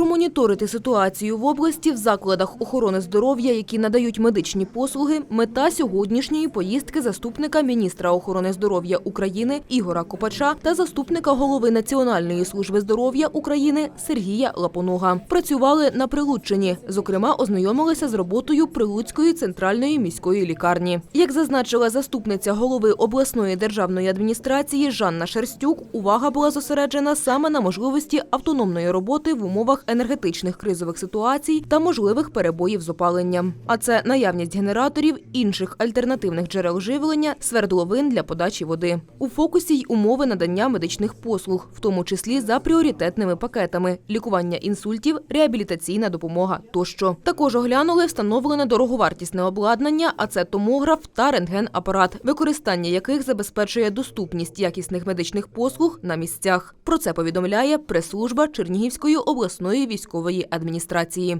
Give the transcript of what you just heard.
Промоніторити ситуацію в області в закладах охорони здоров'я, які надають медичні послуги, мета сьогоднішньої поїздки заступника міністра охорони здоров'я України Ігора Копача та заступника голови Національної служби здоров'я України Сергія Лапонога. Працювали на Прилуччині. Зокрема, ознайомилися з роботою Прилуцької центральної міської лікарні. Як зазначила заступниця голови обласної державної адміністрації Жанна Шерстюк, увага була зосереджена саме на можливості автономної роботи в умовах енергетичних кризових ситуацій та можливих перебоїв з опаленням. А це наявність генераторів, інших альтернативних джерел живлення, свердловин для подачі води. У фокусі й умови надання медичних послуг, в тому числі за пріоритетними пакетами: лікування інсультів, реабілітаційна допомога тощо. Також оглянули встановлене дороговартісне обладнання, а це томограф та рентген-апарат, використання яких забезпечує доступність якісних медичних послуг на місцях. Про це повідомляє прес-служба Чернігівської обласної військової адміністрації.